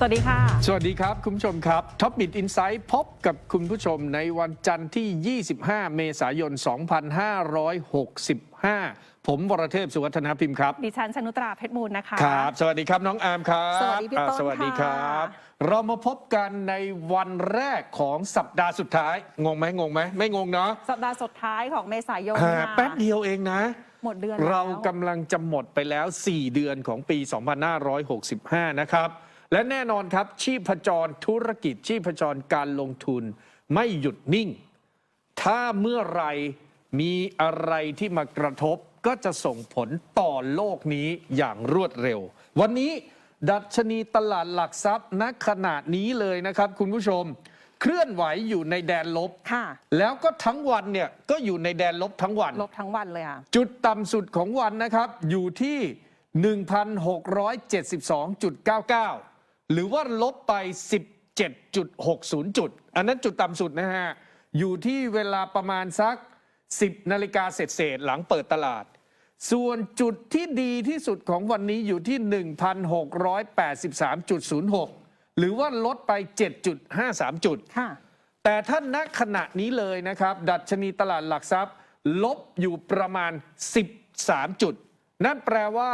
สวัสดีค่ะ สวัสดีครับ คุณผู้ชมครับท็อปบิ t อินไซ h ์พบกับคุณผู้ชมในวันจันทร์ที่ 25 เมษายน 2565 ผมวรเทพสุวัฒนาพิมพ์ครับ ดิฉันชนุตราเพชรมูลนะคะ ครับ สวัสดีครับน้องอาร์มครับสวัสดีพี่ต้นอ่าสวัสดีครับค่ะเรามาพบกันในวันแรกของสัปดาห์สุดท้าย งงไหมงงไหมไม่งงเนาะ สัปดาห์สุดท้ายของเมษายนอ่าค่ะแป๊บเดียวเองนะหมดเดือนเราแล้วกำลังจะหมดไปแล้ว 4 เดือนของปี 2565 นะครับ และแน่นอนครับ ชีพจรธุรกิจ ชีพจรการลงทุนไม่หยุดนิ่ง ถ้าเมื่อไหรมีอะไรที่มากระทบก็จะส่งผลต่อโลกนี้อย่างรวดเร็ว วันนี้ดัชนีตลาดหลักทรัพย์ณขณะนี้เลยนะครับคุณผู้ชม เคลื่อนไหวอยู่ในแดนลบ ค่ะ แล้วก็ทั้งวันเนี่ยก็อยู่ในแดนลบทั้งวัน ลบทั้งวันเลยอะ จุดต่ำสุดของวันนะครับอยู่ที่ 1,672.99 หรือว่าลบไป 17.60 จุด อันนั้นจุดต่ำสุดนะฮะ อยู่ที่เวลาประมาณสัก 10 นาฬิกาเศษๆหลังเปิดตลาด ส่วนจุดที่ดีที่สุดของวันนี้อยู่ที่ 1,683.06 หรือว่าลดไป 7.53 จุดค่ะแต่ถ้าณขณะนี้เลยนะครับ ดัชนีตลาดหลักทรัพย์ ลบอยู่ประมาณ 13 จุด นั่นแปลว่า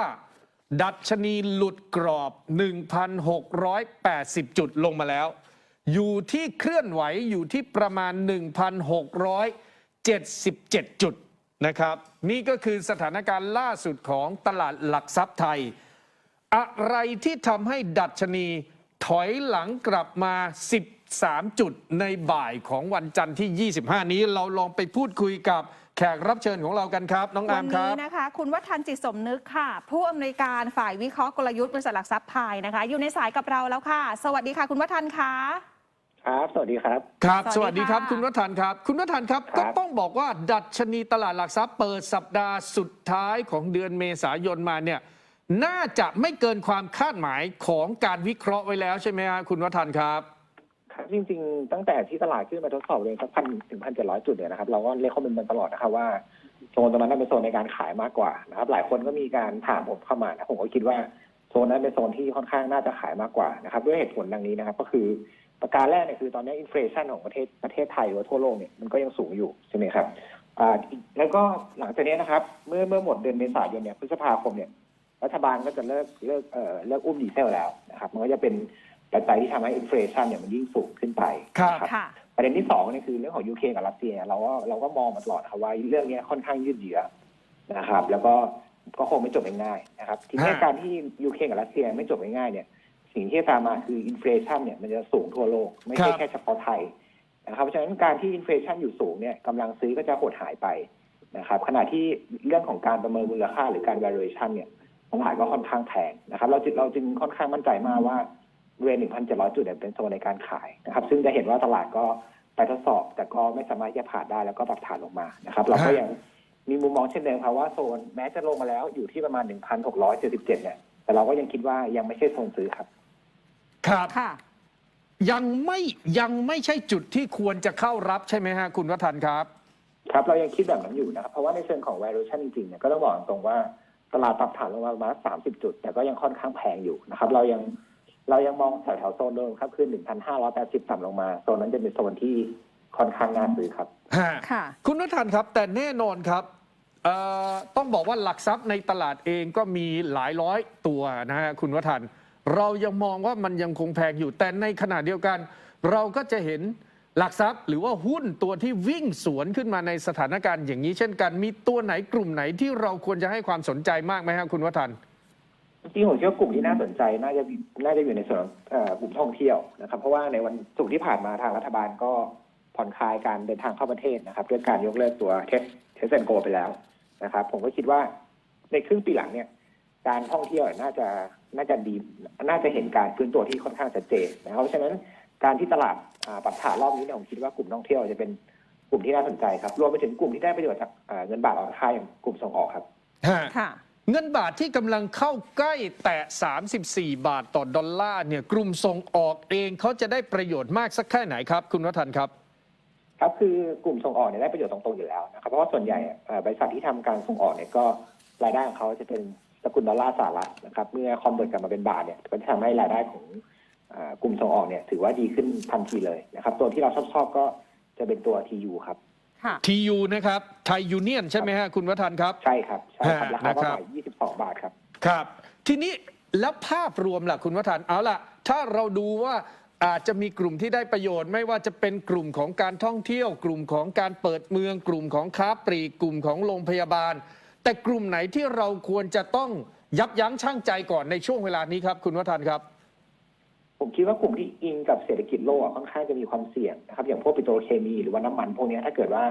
ดัชนีหลุดกรอบ 1,680 จุดลงมาแล้ว อยู่ที่เคลื่อนไหวอยู่ที่ประมาณ 1,677 จุดนะครับ นี่ก็คือสถานการณ์ล่าสุดของตลาดหลักทรัพย์ไทย อะไรที่ทำให้ดัชนีถอยหลังกลับมา 13 จุดในบ่ายของวันจันทร์ที่ 25 นี้เราลองไปพูดคุยกับ แขกรับเชิญของเรากันครับน้องอาวัร์มนคนี้รับนะคะ คุณวัฒนจิตสมนึกค่ะ ผู้อำนวยการฝ่ายวิเคราะห์กลยุทธ์บริษัทหลักทรัพย์ไทยนะคะ อยู่ในสายกับเราแล้วค่ะ สวัสดีค่ะ คุณวัฒนคะครับ สวัสดีครับ ครับ สสวัวัสสดีดีครับค่ะ คุณวัฒนครับ คุณวัฒนครับครัก็บ ต้องบอกว่าดัชนีตลาดหลักทรัพย์เปิดสัปดาห์สุดท้ายของเดือนเมษายนมาเนี่ยน่าจะไม่เกินความคาดหมายของการวิเคราะห์ไว้แล้วใช่ไหมครับคุณวัฒนครับ ครับจริงๆ ตั้งแต่ที่ตลาดขึ้นมาทดสอบเลยสักพันถึงพันเจ็ดร้อยจุดเนี่ยนะครับเราก็เลคคอมเมนต์มาตลอดนะครับว่าโซนตรงนั้นเป็นโซนในการขายมากกว่านะครับ หลายคนก็มีการถามผมเข้ามานะผมก็คิดว่าโซนนั้นเป็นโซนที่ค่อนข้างน่าจะขายมากกว่านะครับ ด้วยเหตุผลดังนี้นะครับ ก็คือประการแรกเนี่ยคือตอนนี้อินฟลชันของประเทศประเทศไทยหรือทั่วโลกเนี่ยมันก็ยังสูงอยู่ใช่ไหมครับอ่าแล้วก็หลังจากนี้นะครับ เมื่อเมื่อหมดเดือนเมษายนเนี่ยพฤษภาคมเนี่ยรัฐบาลก็จะเลิกเลิกเอ่อเลิกอุ้มดีเซลแล้วนะครับ มันก็จะเป็น ปัจจัยที่ทำให้อินฟลชันเนี่ยมันยิ่งสูงขึ้นไปครับนะค่ะประเด็นที่สองเนี่ยคือเรื่องของยูเครนกับรัสเซียเราก็เราก็มองมาตลอดครับว่าเรื่องเนี้ยค่อนข้างยืดเยื้อนะครับ แล้วก็ก็คงไม่จบง่ายๆนะครับ ทีนี้ฮะการที่ยูเครนกับรัสเซียไม่จบง่ายๆเนี่ย สิ่งที่จะตามมาคืออินฟลชันเนี่ยมันจะสูงทั่วโลก ไม่ใช่แค่เฉพาะไทยนะครับเพราะฉะนั้นการที่อินฟลชันอยู่สูงเนี่ยกำลังซื้อก็จะหดหายไปนะครับ ขณะที่เรื่องของการประเมินมูลค่าหรือการ valuation เนี่ยตลาดก็ค่อนข้างแพงนะครับ เราจึงเราจึงค่อนข้างมั่นใจมากว่า บริเวณ1,700 จุดเนี่ยเป็นโซนในการขายนะครับ ซึ่งจะเห็นว่าตลาดก็ไปทดสอบ แต่ก็ไม่สามารถที่จะผ่านได้แล้วก็ปรับฐานลงมานะครับ เราก็ฮะยังมีมุมมองเช่นเดิมครับว่าโซนแม้จะลงมาแล้วอยู่ที่ประมาณ 1,677เนี่ยแต่เราก็ยังคิดว่ายังไม่ใช่โซนซื้อครับ ครับค่ะ ยังไม่ยังไม่ใช่จุดที่ควรจะเข้ารับใช่ไหมฮะคุณวัฒนครับ ครับ เรายังคิดแบบนั้นอยู่นะครับ เพราะว่าในเชิงของ valuation จริงๆเนี่ยก็ต้องบอกตรงว่าตลาดปรับฐานลงมาประมาณ30 จุด แต่ก็ยังค่อนข้างแพงอยู่นะครับ เรายัง เรายังมองแถวๆโซนเดิมครับคือ1,580ต่ำลงมา โซนนั้นจะเป็นโซนที่ค่อนข้างน่าซื้อครับ ฮะค่ะ คุณวัฒนครับแต่แน่นอนครับเอ่อต้องบอกว่าหลักทรัพย์ในตลาดเองก็มีหลายร้อยตัวนะฮะคุณวัฒนเรายังมองว่ามันยังคงแพงอยู่แต่ในขณะเดียวกัน เราก็จะเห็นหลักทรัพย์ หรือว่าหุ้นตัวที่วิ่งสวนขึ้นมาในสถานการณ์อย่างนี้เช่นกัน มีตัวไหนกลุ่มไหนที่เราควรจะให้ความสนใจมากไหมครับคุณวัฒน จริงๆผมเชื่อว่ากลุ่มที่น่าสนใจน่าจะน่าจะอยู่ในส่วนของเอ่อกลุ่มท่องเที่ยวนะครับ เพราะว่าในวันศุกร์ที่ผ่านมาทางรัฐบาลก็ผ่อนคลายการเดินทางเข้าประเทศนะครับด้วยการยกเลิกตัวเทสเทสเซนโกไปแล้วนะครับ ผมก็คิดว่าในครึ่งปีหลังเนี่ย การท่องเที่ยวน่าจะน่าจะดีน่าจะเห็นการฟื้นตัวที่ค่อนข้างชัดเจนนะครับเพราะฉะนั้นการที่ตลาดอ่าปรับฐานรอบนี้เนี่ยผมคิดว่ากลุ่มท่องเที่ยวจะเป็นกลุ่มที่น่าสนใจครับรวมไปถึงกลุ่มที่ได้ประโยชน์จากอ่าเงินบาทอ่อนค่าอย่างกลุ่มส่งออกครับค่ะ เงินบาทที่กำลังเข้าใกล้แตะ 34 บาทต่อดอลลาร์เนี่ยกลุ่มส่งออกเองเขาจะได้ประโยชน์มากสักแค่ไหนครับ คุณวัฒน์ครับ ครับคือกลุ่มส่งออกเนี่ยได้ประโยชน์ตรงๆอยู่แล้วนะครับเพราะว่าส่วนใหญ่บริษัทที่ทำการส่งออกเนี่ยก็รายได้ของเขาจะเป็นสกุลดอลลาร์สหรัฐนะครับเมื่อคอนเวิร์ตกลับมาเป็นบาทเนี่ยก็จะทำให้รายได้ของอกลุ่มส่งออกเนี่ยถือว่าดีขึ้นทันทีเลยนะครับตัวที่เราชอบชอบๆก็จะเป็นตัว TU ครับ ค่ะ TU นะครับไทยยูเนียนใช่ไหมฮะคุณวัฒน์ครับ ใช่ครับใช่ครับราคานะเท่าครัไหบร่22 บาทครับ ครับ ทีนี้แล้วภาพรวมล่ะคุณวัฒน์เอาล่ะ ถ้าเราดูว่าอาจจะมีกลุ่มที่ได้ประโยชน์ ไม่ว่าจะเป็นกลุ่มของการท่องเที่ยว กลุ่มของการเปิดเมือง กลุ่มของค้าปลีกกลุ่มของโรงพยาบาล แต่กลุ่มไหนที่เราควรจะต้องยับยั้งชั่งใจก่อนในช่วงเวลานี้ครับ คุณวัฒน์ครับ ผมคิดว่ากลุ่มที่อิงกับเศรษฐกิจโลกอะค่อนข้างจะมีความเสี่ยงนะครับอย่างพวกปิโตรเคมีหรือว่าน้ำมันพวกเนี้ยถ้าเกิดว่า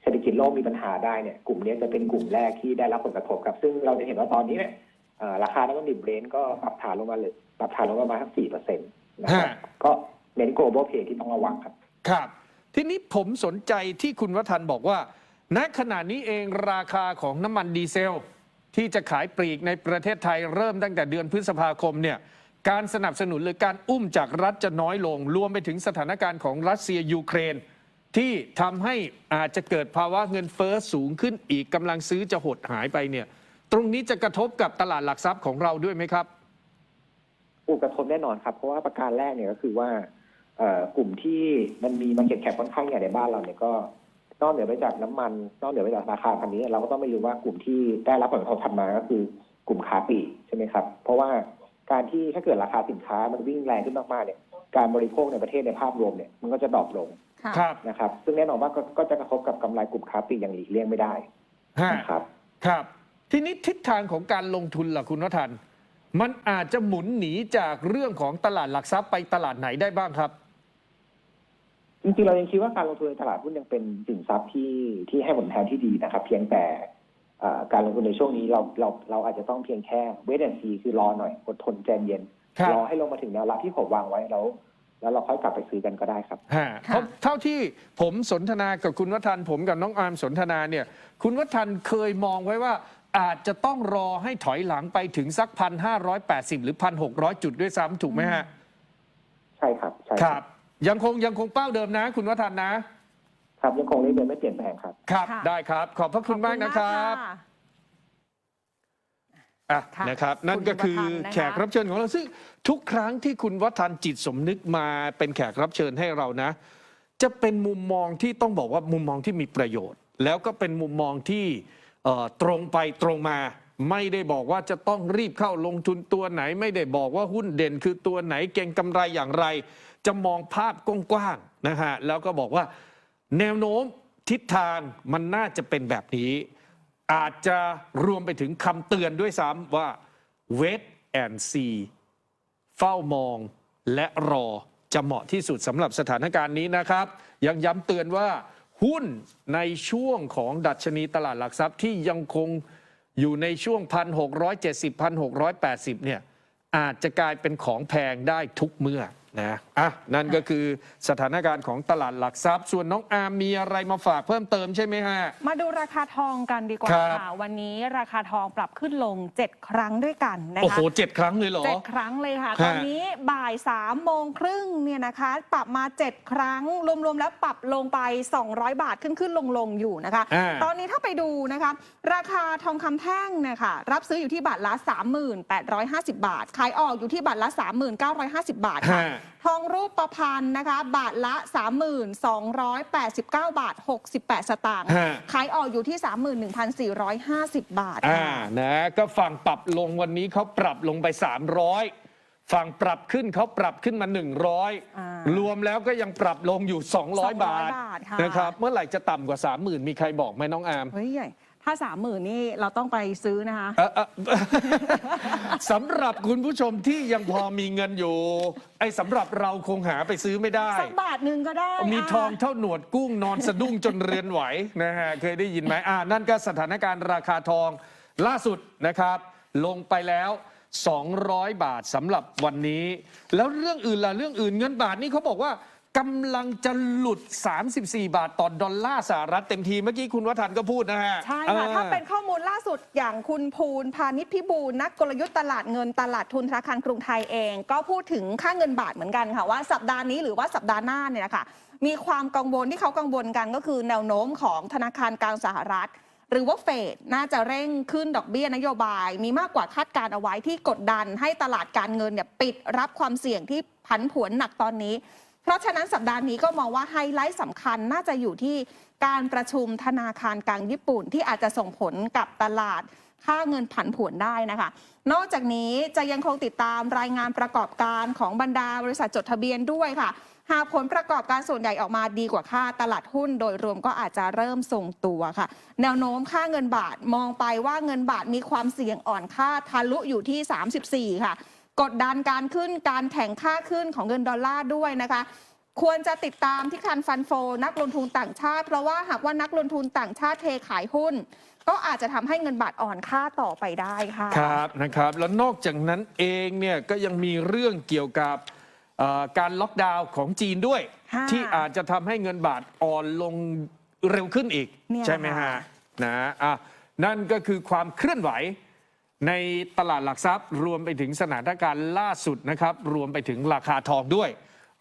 เศรษฐกิจโลกมีปัญหาได้เนี่ยกลุ่มเนี้ยจะเป็นกลุ่มแรกที่ได้รับผลกระทบครับซึ่งเราจะเห็นว่าตอนนี้เนี่ยเอ่อราคาน้ำมันดิบเบรนท์ก็ปรับฐานลงมาเลยปรับฐานลงมาประมาณสักสี่เปอร์เซ็นต์นะครับฮะก็เน้น global play ที่ต้องระวังครับ ครับ ทีนี้ผมสนใจที่คุณวัฒน์บอกว่า ณขณะนี้เองราคาของน้ำมันดีเซล ที่จะขายปลีกในประเทศไทยเริ่มตั้งแต่เดือนพฤษภาคมเนี่ย การสนับสนุนหรือการอุ้มจากรัฐจะน้อยลง รวมไปถึงสถานการณ์ของรัสเซียยูเครน ที่ทำให้อาจจะเกิดภาวะเงินเฟ้อสูงขึ้นอีกกำลังซื้อจะหดหายไปเนี่ย ตรงนี้จะกระทบกับตลาดหลักทรัพย์ของเราด้วยไหมครับอุกระทบแน่นอนครับ เพราะว่าประการแรกเนี่ยก็คือว่ากลุ่มที่มันมีมันเก็ตแคปค่อนข้างใหญ่ในบ้านเราเนี่ยก็นอกเหนือไปจากน้ำมันนอกเหนือไปจากราคาพันนี้ เราก็ต้องไม่รู้ว่ากลุ่มที่ได้รับผลกระทบถัดมาก็คือ กลุ่มค้าปลีกใช่ไหมครับ เพราะว่า การที่ถ้าเกิดราคาสินค้ามันวิ่งแรงขึ้นมากๆเนี่ยการบริโภคในประเทศในภาพรวมเนี่ยมันก็จะดรอปลงค่ะครับนะครับ ซึ่งแน่นอนว่าก็ก็จะกระทบกับกำไรกลุ่มค้าปลีกอย่างหลีกเลี่ยงไม่ได้ฮะนะครับ ครับ ทีนี้ทิศทางของการลงทุนล่ะคุณวทันมันอาจจะหมุนหนีจากเรื่องของตลาดหลักทรัพย์ไปตลาดไหนได้บ้างครับ จริงๆเรายังคิดว่าการลงทุนในตลาดหุ้นยังเป็นสินทรัพย์ที่ที่ให้ผลแทนที่ดีนะครับ เพียงแต่เอ่อ การลงทุนในช่วงนี้เราเราเราอาจจะต้องเพียงแค่เวทแอนซีคือรอหน่อยอดทนใจเย็นครับ รอให้ลงมาถึงแนวรับที่ผมวางไว้แล้ว แล้วเราค่อยกลับไปซื้อกันก็ได้ครับ ฮะค่ะเพราะเท่าที่ผมสนทนากับคุณวัฒนผมกับน้องอาร์มสนทนาเนี่ยคุณวัฒนเคยมองไว้ว่า อาจจะต้องรอให้ถอยหลังไปถึงสักพันห้าร้อยแปดสิบหรือพันหกร้อยจุดด้วยซ้ำถูกไหมฮะ ใช่ครับ ใช่ครับ ยังคงยังคงเป้าเดิมนะ คุณวัฒนนะ ครับยังคงเลขเดิมไม่เปลี่ยนแปลงครับ ครับ ค่ะ ได้ครับ ขอบพระคุณมากนะครับขอณมากอะค่ะนะครับ นั่นคุณก็คือวัฒน์นะคะ แขกรับเชิญของเราซึ่งทุกครั้งที่คุณวัฒนจิตสมนึกมาเป็นแขกรับเชิญให้เรานะ จะเป็นมุมมองที่ต้องบอกว่ามุมมองที่มีประโยชน์ แล้วก็เป็นมุมมองที่เอ่อตรงไปตรงมา ไม่ได้บอกว่าจะต้องรีบเข้าลงทุนตัวไหน ไม่ได้บอกว่าหุ้นเด่นคือตัวไหนเก่งกำไรอย่างไร จะมองภาพกว้างๆนะฮะแล้วก็บอกว่า แนวโน้มทิศทางมันน่าจะเป็นแบบนี้ อาจจะรวมไปถึงคำเตือนด้วยซ้ำว่า wait and see เฝ้ามองและรอจะเหมาะที่สุดสำหรับสถานการณ์นี้นะครับ ยังย้ำเตือนว่าหุ้นในช่วงของดัชนีตลาดหลักทรัพย์ที่ยังคงอยู่ในช่วง 1,670 1,680 เนี่ยอาจจะกลายเป็นของแพงได้ทุกเมื่อ นะอะนั่นก็คือสถานการณ์ของตลาดหลักทรัพย์ ส่วนน้องอาร์มมีอะไรมาฝากเพิ่มเติมใช่ไหมฮะ มาดูราคาทองกันดีกว่าครับค่ะวันนี้ราคาทองปรับขึ้นลง 7 ครั้งด้วยกันนะโอ้คะโหเจ็ดครั้งเลยเหรอ เจ็ดครั้งเลยค่ะ ฮะตอนนี้บ่าย3ามโมงครึ่งเนี่ยนะคะ ปรับมา7ครั้ง รวมๆ แล้วปรับลงไป 200 บาทขึ้นขึ้นลงลงๆอยู่นะคะ อ่าตอนนี้ถ้าไปดูนะคะ ราคาทองคำแท่งเนี่ยค่ะรับซื้ออยู่ที่บาทละ 3850 บาท ขายออกอยู่ที่บาทละ 3950 บาทค่ะฮะทองรูปประพันธ์นะคะ บาทละ 3289 บาท 68 สตางค์ฮะ ขายออกอยู่ที่ 31,450 บาทอ่าค่ะ นะก็ฝั่งปรับลงวันนี้เขาปรับลงไป 300 ฝั่งปรับขึ้นเขาปรับขึ้นมา อ่า100 รวมแล้วก็ยังปรับลงอยู่ 200บาทบาทค่ะ นะครับ เมื่อไหร่จะต่ำกว่า 30,000 มีใครบอกไหมน้องอาร์ม เฮ้ยใหญ่ ถ้าสามหมื่นนี่เราต้องไปซื้อนะคะ เอ่อเอ่อ สำหรับคุณผู้ชมที่ยังพอมีเงินอยู่ ไอ้สำหรับเราคงหาไปซื้อไม่ได้ สักบาทหนึ่งก็ได้มีะ ทองเท่าหนวดกุ้งนอนสะดุ้งจนเรือนไหวนะฮะเคยได้ยินไหมอ่านั่นก็สถานการณ์ราคาทองล่าสุดนะครับ ลงไปแล้ว 200 บาทสำหรับวันนี้ แล้วเรื่องอื่นล่ะเรื่องอื่นเงินบาทนี่เขาบอกว่า กำลังจะหลุด 34 บาทต่อดอลลาร์สหรัฐเต็มทีเมื่อกี้คุณวัฒนก็พูดนะฮะใช่ค่ะ ถ้าเป็นข้อมูลล่าสุดอย่างคุณภูลพาณิชพิบูลนักกลยุทธ์ตลาดเงินตลาดทุนธนาคารกรุงไทยเอง ก็พูดถึงค่าเงินบาทเหมือนกันค่ะ ว่าสัปดาห์นี้หรือว่าสัปดาห์หน้าเนี่ยนะคะมีความกังวลที่เขากังวลกันก็คือแนวโน้มของธนาคารกลางสหรัฐ หรือว่าเฟดน่าจะเร่งขึ้นดอกเบี้ยนโยบาย มีมากกว่าคาดการณ์เอาไว้ที่กดดันให้ตลาดการเงินเนี่ยปิดรับความเสี่ยงที่ผันผวนหนักตอนนี้ เพราะฉะนั้นสัปดาห์นี้ก็มองว่าไฮไลท์สำคัญน่าจะอยู่ที่การประชุมธนาคารกลางญี่ปุ่น ที่อาจจะส่งผลกับตลาดค่าเงินผันผวนได้นะคะ นอกจากนี้จะยังคงติดตามรายงานประกอบการของบรรดาบริษัทจดทะเบียนด้วยค่ะ หากผลประกอบการส่วนใหญ่ออกมาดีกว่าค่าตลาดหุ้น โดยรวมก็อาจจะเริ่มทรงตัวค่ะ แนวโน้มค่าเงินบาทมองไปว่าเงินบาทมีความเสี่ยงอ่อนค่าทะลุอยู่ที่ 34 ค่ะ กดดันการขึ้นการแข่งค่าขึ้นของเงินดอลลาร์ด้วยนะคะ ควรจะติดตามที่คันฟันโฟ นักลงทุนต่างชาติ เพราะว่าหากว่านักลงทุนต่างชาติเทขายหุ้น ก็อาจจะทำให้เงินบาทอ่อนค่าต่อไปได้ค่ะครับนะครับแล้วนอกจากนั้นเองเนี่ยก็ยังมีเรื่องเกี่ยวกับเอ่อการล็อกดาวน์ของจีนด้วยค่ะที่อาจจะทำให้เงินบาทอ่อนลงเร็วขึ้นอีกเนี่ยใช่ไหมค่ะฮะนะอะนั่นก็คือความเคลื่อนไหว ในตลาดหลักทรัพย์ รวมไปถึงสถานการณ์ล่าสุดนะครับ รวมไปถึงราคาทองด้วย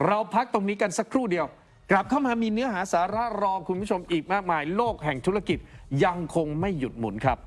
เราพักตรงนี้กันสักครู่เดียว กลับเข้ามามีเนื้อหาสาระรอคุณผู้ชมอีกมากมาย โลกแห่งธุรกิจยังคงไม่หยุดหมุนครับ